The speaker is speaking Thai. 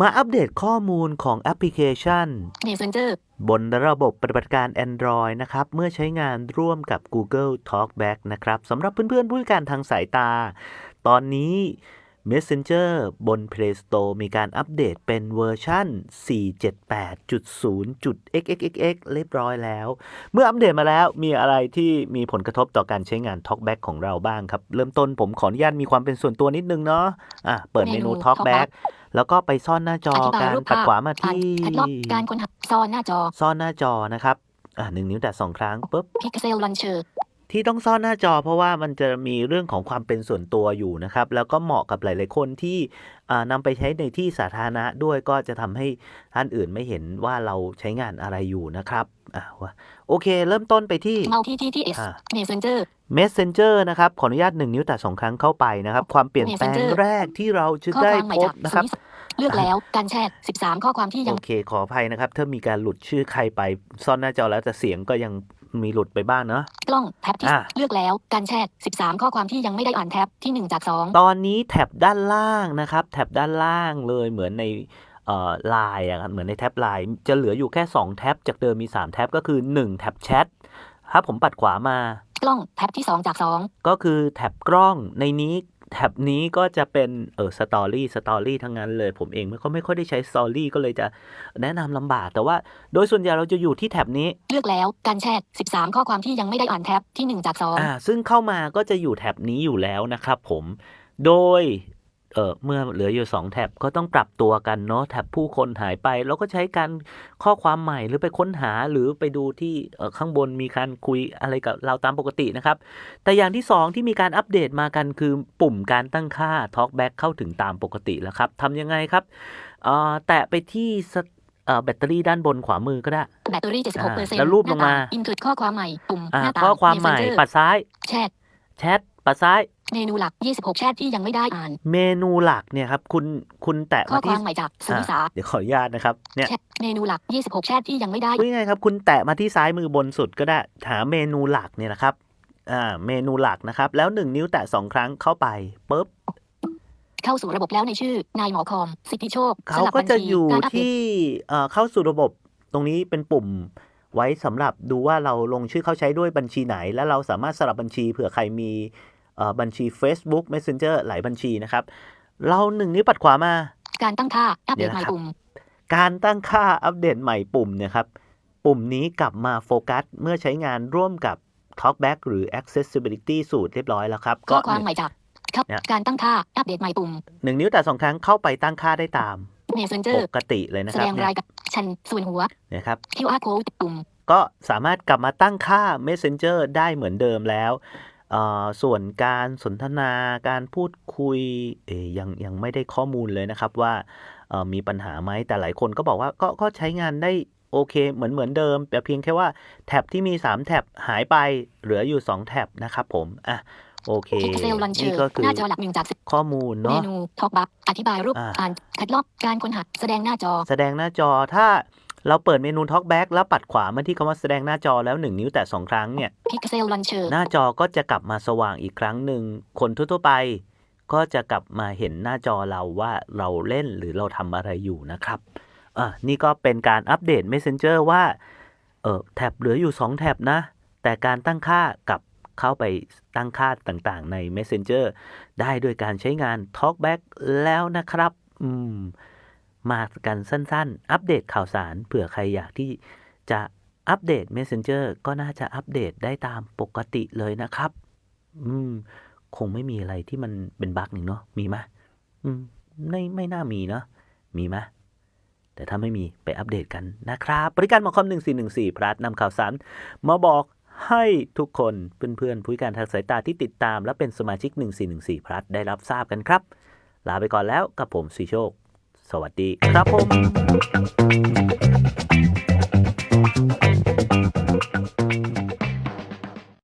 มาอัปเดตข้อมูลของแอปพลิเคชัน Messenger บนระบบปฏิบัติการ Android นะครับ เมื่อใช้งานร่วมกับ Google Talkback นะครับสำหรับเพื่อนๆ ผู้พิการทางสายตา ตอนนี้ Messenger บน Play Store มีการอัปเดตเป็นเวอร์ชัน 478.0.xxx เรียบร้อยแล้ว เมื่ออัปเดตมาแล้วมีอะไรที่มีผลกระทบต่อการใช้งาน Talkback ของเราบ้างครับ เริ่มต้นผมขออนุญาตมีความเป็นส่วนตัวนิดนึงเนาะอะเปิดเมนูเมนู Talkback แล้วก็ไปซ่อนหน้าจออธิบายการรูปปัดภาพขวามาอ่านที่แคทล็อกการค้นหาซ่อนหน้าจอ ซ่อนหน้าจอนะครับอะหนึ่งนิ้วแต่สองครั้งปุ๊บ Pixel Launcher ที่ต้องซ่อนหน้าจอเพราะว่ามันจะมีเรื่องของความเป็นส่วนตัวอยู่นะครับ แล้วก็เหมาะกับหลาย ๆ คนที่อ่านำไปใช้ในที่สาธารณะด้วยก็จะทำให้ท่านอื่นไม่เห็นว่าเราใช้งานอะไรอยู่นะครับอะว่าโอเค เริ่มต้นไปที่ Multi TTS อ่า Messenger Messenger นะครับ ขออนุญาตหนึ่งนิ้วแต่สองครั้งเข้าไปนะครับ ความเปลี่ยนแปลง Messenger แรกที่เราจะข้อได้ความใหม่พจาบกนะครับสวิส เลือกแล้วการแชท13 ข้อความที่ยัโองเคขออภัยนะครับ ถ้ามีการหลุดชื่อใครไปซ่อนหน้าจอแล้วแต่เสียงก็ยังมีหลุดไปบ้างเนาะกล้องแท็บที่อ่าเลือกแล้วการแชท13 ข้อความที่ยังไม่ได้อ่านแท็บที่ 1 จาก 2 ตอนนี้แท็บด้านล่างนะครับ แท็บด้านล่างเลยเหมือนในเอ่อไลน์อะครับเหมือนในแท็บไลน์จะเหลืออยู่แค่ 2 แท็บจากเดิมมี 3 แท็บก็คือ 1 แท็บแชทถ้าผมปัดขวามา กล้องแท็บที่ 2 จากก็คือแท็บกล้องในนี้ แท็บนี้ก็จะเป็นเออสตอรี่สตอรี่ทั้งนั้นเลย ผมเองไม่ก็ไม่ค่อยได้ใช้สตอรี่ก็เลยจะแนะนำลำบาก แต่ว่าโดยส่วนใหญ่เราจะอยู่ที่แท็บนี้2เลือกแล้วการแชท13 ข้อความที่ยังไม่ได้อ่านแท็บที่ 1 จากอ่าซึ่งเข้ามาก็จะอยู่แท็บนี้อยู่แล้วนะครับผมโดย เออเมื่อเหลืออยู่ 2 แท็บก็ต้องปรับตัวกันเนาะแท็บผู้คนหายไปเราก็ใช้การข้อความใหม่หรือไปค้นหาหรือไปดูที่เอ่อข้างบนมีการคุยอะไรกับเราตามปกตินะครับ แต่อย่างที่ 2 ที่มีการอัปเดตมากันคือปุ่มการตั้งค่า Talkback เข้าถึงตามปกติแล้วครับทำยังไงครับเอ่อแตะไปที่สเอ่อแบตเตอรี่ด้านบนขวามือก็ได้2แบตเตอรี่ 76เปอร์เซ็นต์แล้วรูปลงมา อินเกิดข้อความใหม่ ปุ่มอ่าหน้าต่างข้อความใหม่ Messenger ปัดซ้าย แชท แชท ปัดซ้าย เมนูหลัก 26 แชทที่ยังไม่ได้อ่าน เมนูหลักเนี่ยครับคุณคุณแตะข้อมาคที่วามใหม่จากสุนิสาอะเดี๋ยวขออนุญาตนะครับเนี่ยแชทเมนูหลัก 26 แชทที่ยังไม่ได้ พูดง่ายๆครับ คุณแตะมาที่ซ้ายมือบนสุดก็ได้หาเมนูหลักเนี่ยนะครับอ่าเมนูหลักนะครับ แล้วหนึ่งนิ้วแตะสองครั้งเข้าไปปุ๊บเข้าสู่ระบบแล้วในชื่อ นายหมอคอม สิทธิโชคเขาสลับก็บัญจะชีอยู่การอัปเดตที่เอ่อเข้าสู่ระบบตรงนี้เป็นปุ่ม ไว้สำหรับดูว่าเราลงชื่อเข้าใช้ด้วยบัญชีไหน และเราสามารถสลับบัญชีเผื่อใครมีเอ่อ บัญชี Facebook Messenger หลายบัญชีนะครับ เราหนึ่งนิ้วปัดขวามา การตั้งค่าอัปเดตเดี๋ยวใหม่นะครับปุ่ม การตั้งค่าอัปเดตใหม่ปุ่มเนี่ยครับ ปุ่มนี้กลับมาโฟกัสเมื่อใช้งานร่วมกับ Talkback หรือ Accessibility สูตรเรียบร้อยแล้วครับข้อความใหม่จากครับเนี่ยการตั้งค่าอัปเดตใหม่ปุ่มหนึ่งนิ้วแต่สองครั้งเข้าไปตั้งค่าได้ตาม Messenger ปกติเลยนะแสครับดงเนี่รายยการชันส่วนหัวนะครับ QR code ปุ่มก็สามารถกลับมาตั้งค่า Messenger ได้เหมือนเดิมแล้วเอ่อ ส่วนการสนทนาการพูดคุยเอยยังยังไม่ได้ข้อมูลเลยนะครับว่าเอ่อมีปัญหาไหมแต่หลายคนก็บอกว่าก็ก็ใช้งานได้โอเค เหมือนเหมือนเดิม แต่เพียงแค่ว่าแท็บที่มี 3 แท็บหายไปเหลืออยู่ 2 แท็บนะครับผมอะโอเค Pixel นี่ Launcher ก็คือหน้าจอหลักหนึ่งจากสิบข้อมูลเมเนาะนู Talk Bar อธิบายรูปอ่าอ่านคัดลอกการค้นหาแสดงหน้าจอ แสดงหน้าจอถ้า เราเปิดเมนู Talkback แล้วปัดขวามาที่คำว่าแสดงหน้าจอแล้ว 1 นิ้วแตะ2ครั้งเนี่ย Pixel Launcher หน้าจอก็จะกลับมาสว่างอีกครั้งหนึ่ง คนทั่วๆไป ก็จะกลับมาเห็นหน้าจอเราว่าเราเล่นหรือเราทำอะไรอยู่นะครับอะนี่ก็เป็นการอัปเดต Messenger ว่าเออแท็บเหลืออยู่ 2 แท็บนะ แต่การตั้งค่ากับเข้าไปตั้งค่าต่างๆ ใน Messenger ได้โดยการใช้งาน Talkback แล้วนะครับ อืม มากันสั้นๆ อัปเดตข่าวสารเผื่อใครอยากที่จะอัปเดต Messenger ก็น่าจะอัปเดตได้ตามปกติเลยนะครับ อืม คงไม่มีอะไรที่มันเป็นบั๊กหนึ่งเนาะมีไหมอืมไม่ไม่น่ามีเนาะมีไหมแต่ถ้าไม่มีไปอัปเดตกันนะครับ บริการหมอคอม 1414 พลัสนำข่าวสารมาบอกให้ทุกคนเพื่อนๆผู้การทางสายตาที่ติดตาม และเป็นสมาชิก 1414 พลัสได้รับทราบกันครับ ลาไปก่อนแล้วกับผมสีโชค สวัสดีครับผม